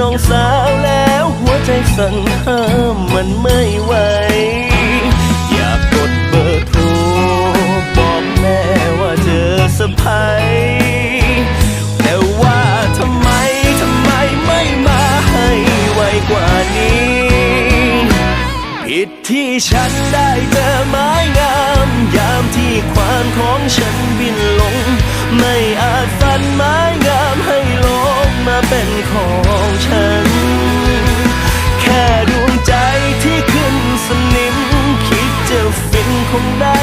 น้องสาวแล้วหัวใจสั่นห้ามมันไม่ไหว อยากกดเบอร์โทรบอกแม่ว่าเจอสะพายแต่ว่าทำไมทำไมไม่มาให้ไวกว่านี้ ผิดที่ฉันได้เจอไม้งาม ยามที่ควานของฉันบินลง ไม่อาจฟันไม้งาม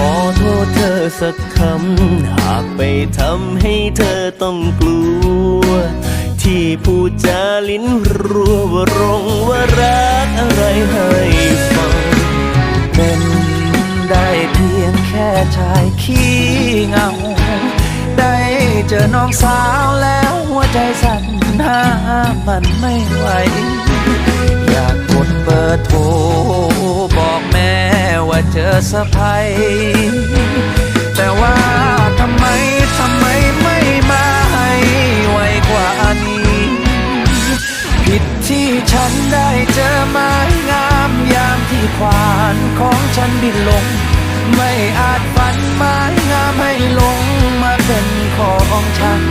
ขอโทษเธอสักคำ หากไปทำให้เธอต้องกลัว ที่พูดจาลิ้นรัวว่ารงว่ารักอะไรให้ฟัง เป็นได้เพียงแค่ชายขี้เงา ได้เจอน้องสาวแล้วหัวใจสั่นห้ามมันไม่ไหว อยากกดเบอร์โทรบอกแม่ ว่าเจอสะพายแต่ว่าทำไมทำไมไม่มาให้ไวกว่านี้ ผิดที่ฉันได้เจอไม้งามยามที่ควานของฉันบินลง ไม่อาจฝันไม้งามให้ลงมาเป็นของฉัน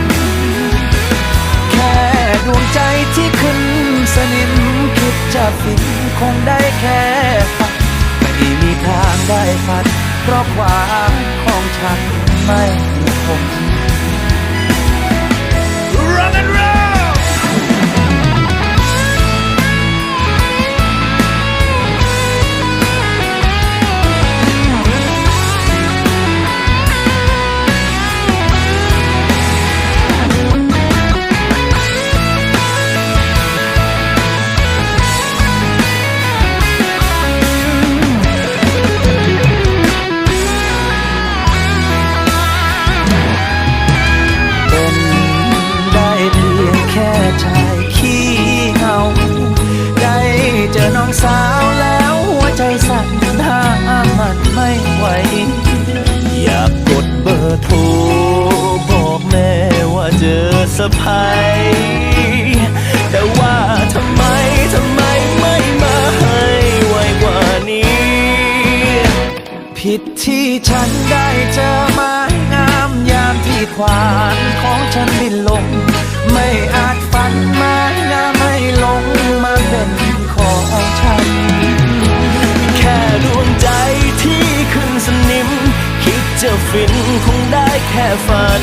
แค่ดวงใจที่ขึ้นสนิมคิดจะฟินคงได้แค่ เพราะความของฉันไม่คง สะพายแต่ว่าทำไมทำไมไม่มาให้ไวกว่านี้ ผิดที่ฉันได้เจอไม้งามยามที่ควานของฉันบินลงไม่อาจฝันไม้งามให้ลงมาเป็นของฉัน แค่ดวงใจที่ขึ้นสนิม คิดจะฟินคงได้แค่ฝัน